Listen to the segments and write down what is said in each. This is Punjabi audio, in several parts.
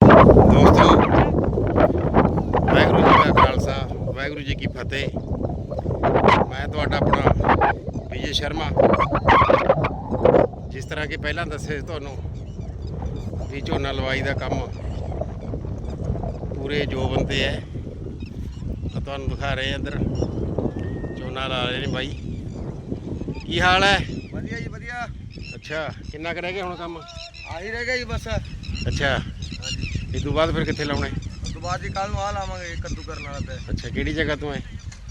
ਦੋਸਤੋ ਵਾਹਿਗੁਰੂ ਜੀ ਕਾ ਖਾਲਸਾ ਵਾਹਿਗੁਰੂ ਜੀ ਕੀ ਫਤਿਹ। ਮੈਂ ਤੁਹਾਡਾ ਆਪਣਾ ਵਿਜੇ ਸ਼ਰਮਾ। ਜਿਸ ਤਰ੍ਹਾਂ ਕਿ ਪਹਿਲਾਂ ਦੱਸਿਆ ਤੁਹਾਨੂੰ ਵੀ ਝੋਨਾ ਲਵਾਈ ਦਾ ਕੰਮ ਪੂਰੇ ਜੋਬਨ ਤੇ ਹੈ। ਤਾਂ ਤੁਹਾਨੂੰ ਦਿਖਾ ਰਹੇ ਹਾਂ ਇੱਧਰ ਝੋਨਾ ਲਾ ਰਹੇ ਨੇ ਬਾਈ। ਕੀ ਹਾਲ ਹੈ? ਵਧੀਆ ਜੀ ਵਧੀਆ। ਅੱਛਾ ਕਿੰਨਾ ਕੁ ਰਹਿ ਗਿਆ ਹੁਣ ਕੰਮ? ਆਹੀ ਰਹਿ ਗਿਆ ਜੀ ਬਸ। ਅੱਛਾ। ਇਹ ਤੋਂ ਬਾਅਦ ਫਿਰ ਕਿੱਥੇ ਲਾਉਣਾ ਹੈ? ਉਸ ਤੋਂ ਬਾਅਦ ਜੀ ਕੱਲ ਨੂੰ ਆ ਲਾਵਾਂਗੇ ਕੱਦੂ ਕਰਨ ਵਾਲਾ ਤੇ ਅੱਛਾ ਕਿਹੜੀ ਜਗ੍ਹਾ ਤੋਂ ਹੈ?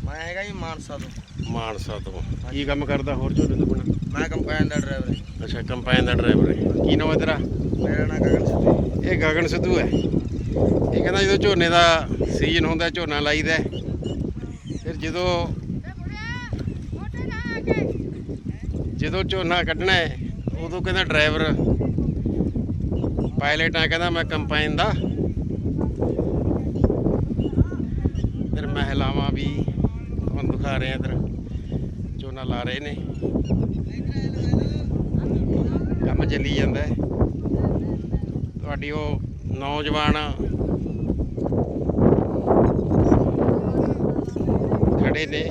ਮੈਂ ਹੈਗਾ ਜੀ ਮਾਨਸਾ ਤੋਂ। ਮਾਨਸਾ ਤੋਂ। ਕੀ ਕੰਮ ਕਰਦਾ ਹੋਰ ਝੋਨੇ ਤੋਂ ਬਿਨਾਂ ਮੈਂ ਕੰਪਾਈਨ ਦਾ ਡਰਾਈਵਰ ਹਾਂ ਅੱਛਾ ਕੰਪਾਈਨ ਦਾ ਡਰਾਈਵਰ ਹੈ। ਕੀ ਨਾਮ ਹੈ ਤੇਰਾ? ਮੇਰਾ ਨਾਮ ਗਗਨ ਸਿੱਧੂ ਇਹ ਗਗਨ ਸਿੱਧੂ ਹੈ। ਇਹ ਕਹਿੰਦਾ ਜਦੋਂ ਝੋਨੇ ਦਾ ਸੀਜ਼ਨ ਹੁੰਦਾ ਝੋਨਾ ਲਾਈਦਾ। ਫਿਰ ਜਦੋਂ ਜਦੋਂ ਝੋਨਾ ਕੱਢਣਾ ਹੈ ਉਦੋਂ ਕਹਿੰਦਾ ਡਰਾਈਵਰ ਪਾਇਲਟ ਆ ਕਹਿੰਦਾ ਮੈਂ ਕੰਪਾਈਨ ਦਾ। ਫਿਰ ਮਹਿਲਾਵਾਂ ਵੀ ਤੁਹਾਨੂੰ ਦਿਖਾ ਰਹੇ ਆ ਇਧਰ। ਝੋਨਾ ਲਾ ਰਹੇ ਨੇ। ਕੰਮ ਚੱਲੀ ਜਾਂਦਾ ਤੁਹਾਡੀ ਉਹ ਨੌਜਵਾਨ ਖੜੇ ਨੇ।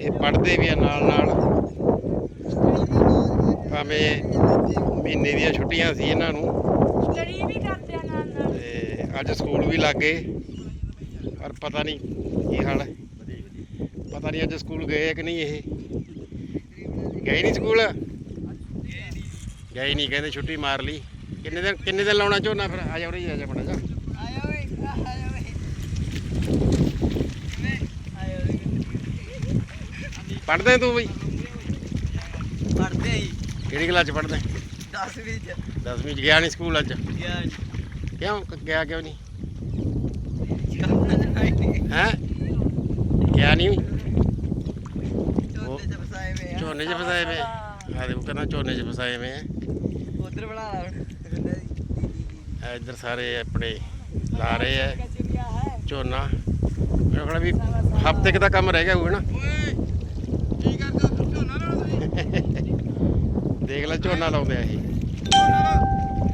ਇਹ ਪੜ੍ਹਦੇ ਵੀ ਆ ਨਾਲ ਨਾਲ ਭਾਵੇਂ ਮਹੀਨੇ ਦੀਆਂ ਛੁੱਟੀਆਂ ਸੀ ਇਹਨਾਂ ਨੂੰ। ਸਟੱਡੀ ਵੀ ਕਰਦੇ ਆ ਨਾਲ ਨਾਲ। ਤੇ ਅੱਜ ਸਕੂਲ ਵੀ ਲੱਗ ਗਏ। ਪਰ ਪਤਾ ਨਹੀਂ ਕੀ ਹਾਲ ਹੈ। ਪਤਾ ਨਹੀਂ ਅੱਜ ਸਕੂਲ ਗਏ ਕਿ ਨਹੀਂ ਇਹ। ਗਏ ਨਹੀਂ ਸਕੂਲ? ਗਏ ਨਹੀਂ ਕਹਿੰਦੇ ਛੁੱਟੀ ਮਾਰ ਲਈ। ਕਿੰਨੇ ਦਿਨ ਕਿੰਨੇ ਦਿਨ ਲਾਉਣਾ ਝੋਨਾ ਫਿਰ? ਆ ਜਾ ਉਰੇ ਆ ਜਾ ਬੜਾ ਜਾ ਪੜ੍ਹਦੇ ਤੂੰ ਬਈ? ਪੜਦੇ ਕਿਹੜੀ ਕਲਾਸ ਚ ਪੜ੍ਹਦਾ? 10ਵੀਂ ਚ। 10ਵੀਂ ਚ ਗਿਆ ਨਹੀਂ ਸਕੂਲ ਅੱਜ? ਗਿਆ ਕਿਉਂ? ਗਿਆ ਕਿਉਂ ਨਹੀਂ ਹੈ? ਗਿਆ ਨਹੀਂ ਝੋਨੇ 'ਚ ਫਸਾਏ ਵੇ ਆ। ਦੇ ਉਹ ਕਹਿੰਦਾ ਝੋਨੇ 'ਚ ਫਸਾਏ ਵੇ ਉਧਰ ਬਣਾ ਲਾ ਇੱਧਰ ਸਾਰੇ ਆਪਣੇ ਲਾ ਰਹੇ ਆ। ਝੋਨਾ। ਮੇਰੇ ਵੀ ਹਫ਼ਤੇ ਕੁ ਦਾ ਕੰਮ ਰਹਿ ਗਿਆ ਹੋਊਗਾ ਨਾ। ਕੀ ਕਰਦਾ ਦੇਖ ਲੈ ਝੋਨਾ ਲਾਉਂਦੇ ਆ ਇਹ।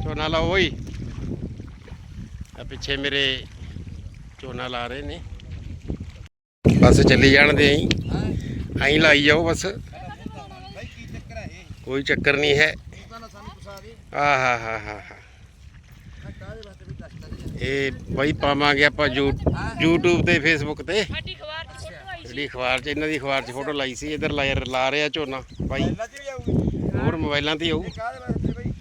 ਝੋਨਾ ਲਾਓ ਓਏ। ਆ ਪਿੱਛੇ ਮੇਰੇ ਝੋਨਾ ਲਾ ਰਹੇ ਨੇ। ਬਸ ਚੱਲੀ ਜਾਣ ਦੇ ਆਈ ਆਈ ਲਾਈ ਜਾਓ ਬਸ। ਕੋਈ ਚੱਕਰ ਨਹੀਂ ਹੈ। ਆ ਹਾ ਇਹ ਬਾਈ ਪਾਵਾਂਗੇ ਆਪਾਂ YouTube ਤੇ Facebook ਤੇ। ਸਾਡੀ ਖਬਰ ਚ ਫੋਟੋ ਆਈ ਸੀ। ਜਿਹੜੀ ਅਖਬਾਰ 'ਚ ਇਹਨਾਂ ਦੀ ਅਖਬਾਰ 'ਚ ਫੋਟੋ ਲਾਈ ਸੀ। ਇਧਰ ਲਾ ਲਾ ਰਿਹਾ ਝੋਨਾ ਬਾਈ। ਹੋਰ ਮੋਬਾਈਲਾਂ ਤੇ ਬਾਈ?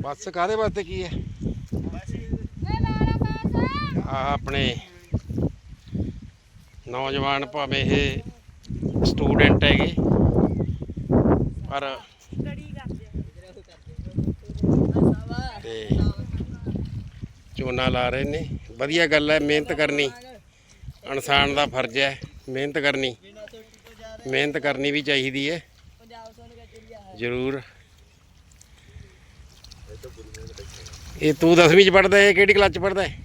ਬੱਸ ਕਾਦੇ ਵਾਸਤੇ ਕੀ ਹੈ? ਆ ਆਪਣੇ ਨੌਜਵਾਨ ਭਾਵੇਂ ਇਹ ਸਟੂਡੈਂਟ ਹੈਗੇ ਪਰ ਤੇ ਝੋਨਾ ਲਾ ਰਹੇ ਨੇ। ਵਧੀਆ ਗੱਲ ਹੈ ਮਿਹਨਤ ਕਰਨੀ। ਇਨਸਾਨ ਦਾ ਫਰਜ਼ ਹੈ ਮਿਹਨਤ ਕਰਨੀ। ਮਿਹਨਤ ਕਰਨੀ ਵੀ ਚਾਹੀਦੀ ਹੈ। ਜ਼ਰੂਰ। ਇਹ ਤੂੰ 10ਵੀਂ ਚ ਪੜਦਾ ਹੈ ਕਿਹੜੀ ਕਲਾਸ ਚ ਪੜਦਾ ਹੈ?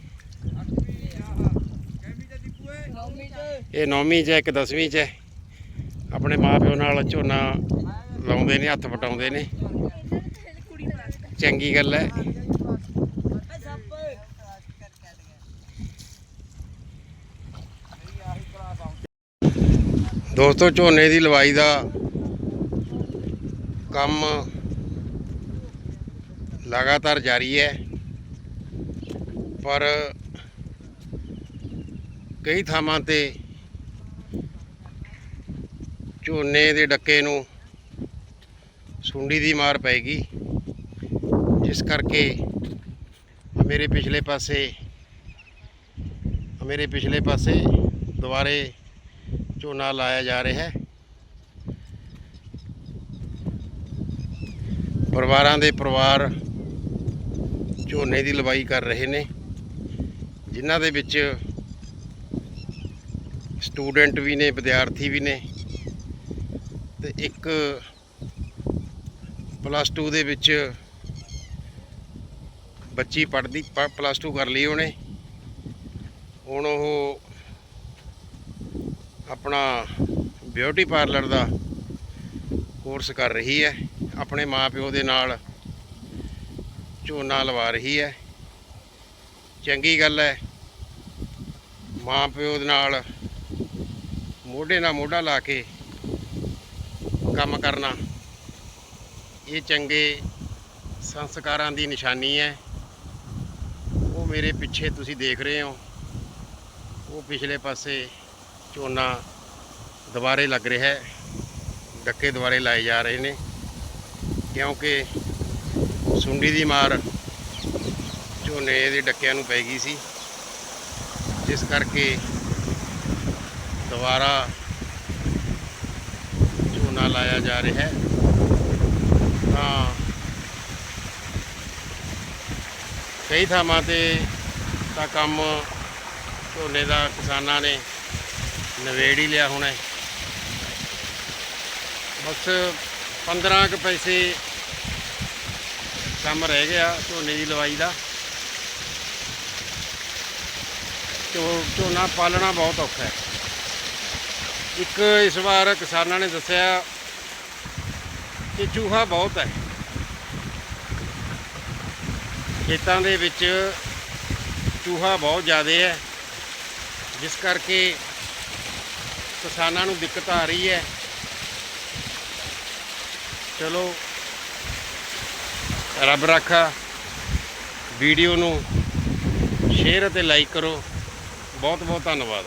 ਇਹ 9ਵੀਂ ਚ ਇੱਕ 10ਵੀਂ ਚ ਹੈ। ਆਪਣੇ ਮਾਪਿਓ ਨਾਲ ਝੋਨਾ ਲਾਉਂਦੇ ਨੇ, ਹੱਥ ਵਟਾਉਂਦੇ ਨੇ। ਚੰਗੀ ਗੱਲ ਹੈ। ਦੋਸਤੋ, ਝੋਨੇ ਦੀ ਲਵਾਈ ਦਾ ਕੰਮ ਲਗਾਤਾਰ ਜਾਰੀ ਹੈ, ਪਰ ਕਈ ਥਾਵਾਂ ਤੇ ਝੋਨੇ ਦੇ ਡੱਕੇ ਨੂੰ ਸੁੰਡੀ ਦੀ ਮਾਰ ਪੈਗੀ ਜਿਸ ਕਰਕੇ ਮੇਰੇ ਪਿਛਲੇ ਪਾਸੇ, ਮੇਰੇ ਪਿਛਲੇ ਪਾਸੇ ਦੁਬਾਰੇ ਝੋਨਾ ਲਾਇਆ ਜਾ ਰਿਹਾ ਹੈ। ਪਰਿਵਾਰਾਂ ਦੇ ਪਰਿਵਾਰ ਝੋਨੇ ਦੀ ਲਵਾਈ ਕਰ ਰਹੇ ਨੇ, ਜਿਨ੍ਹਾਂ ਦੇ ਵਿੱਚ ਸਟੂਡੈਂਟ ਵੀ ਨੇ, ਵਿਦਿਆਰਥੀ ਵੀ ਨੇ ਤੇ ਇੱਕ ਪਲੱਸ 2 ਦੇ ਵਿੱਚ ਬੱਚੀ ਪੜ੍ਹਦੀ ਪਲੱਸ 2 ਕਰ ਲਈ ਉਹਨੇ। ਹੁਣ ਉਹ ਆਪਣਾ ਬਿਊਟੀ ਪਾਰਲਰ ਦਾ ਕੋਰਸ ਕਰ ਰਹੀ ਹੈ। ਆਪਣੇ ਮਾਪਿਓ ਦੇ ਨਾਲ ਝੋਨਾ ਲਵਾ ਰਹੀ ਹੈ। ਚੰਗੀ ਗੱਲ ਹੈ। ਮਾਂ ਪਿਓ ਦੇ ਨਾਲ ਮੋਢੇ ਨਾਲ ਮੋਢਾ ਲਾ ਕੇ ਕੰਮ ਕਰਨਾ, ਇਹ ਚੰਗੇ ਸੰਸਕਾਰਾਂ ਦੀ ਨਿਸ਼ਾਨੀ ਹੈ। ਉਹ ਮੇਰੇ ਪਿੱਛੇ ਤੁਸੀਂ ਦੇਖ ਰਹੇ ਹੋ। ਉਹ ਪਿਛਲੇ ਪਾਸੇ ਝੋਨਾ ਦੁਬਾਰੇ ਲੱਗ ਰਿਹਾ ਹੈ। ਡੱਕੇ ਦੁਬਾਰੇ ਲਾਏ ਜਾ ਰਹੇ ਨੇ। ਕਿਉਂਕਿ ਸੁੰਡੀ ਦੀ ਮਾਰ ਝੋਨੇ ਦੇ ਡੱਕਿਆਂ ਨੂੰ ਪੈ ਗਈ ਸੀ। ਜਿਸ ਕਰਕੇ ਦੁਬਾਰਾ ਝੋਨਾ ਲਾਇਆ ਜਾ ਰਿਹਾ ਹੈ। ਤਾਂ ਕਈ ਥਾਵਾਂ ਤੇ ਤਾਂ ਕੰਮ ਝੋਨੇ ਦਾ ਕਿਸਾਨਾਂ ਨੇ ਨਵੇੜ ਹੀ ਲਿਆ ਹੋਣਾ ਬਸ 15 ਕੁ ਪੈਸੇ ਕੰਮ ਰਹਿ ਗਿਆ ਝੋਨੇ ਦੀ ਲਵਾਈ ਦਾ। ਝੋ- ਝੋਨਾ ਪਾਲਣਾ ਬਹੁਤ ਔਖਾ ਹੈ। ਇੱਕ ਇਸ ਵਾਰ ਕਿਸਾਨਾਂ ਨੇ ਦੱਸਿਆ ਕਿ ਚੂਹਾ ਬਹੁਤ ਹੈ। ਖੇਤਾਂ ਦੇ ਵਿੱਚ ਚੂਹਾ ਬਹੁਤ ਜ਼ਿਆਦਾ ਹੈ। ਜਿਸ ਕਰਕੇ ਕਿਸਾਨਾਂ ਨੂੰ ਦਿੱਕਤ ਆ ਰਹੀ ਹੈ। ਚਲੋ। ਰੱਬ ਰੱਖਾ। ਵੀਡੀਓ ਨੂੰ ਸ਼ੇਅਰ ਅਤੇ ਲਾਈਕ ਕਰੋ। ਬਹੁਤ ਬਹੁਤ ਧੰਨਵਾਦ।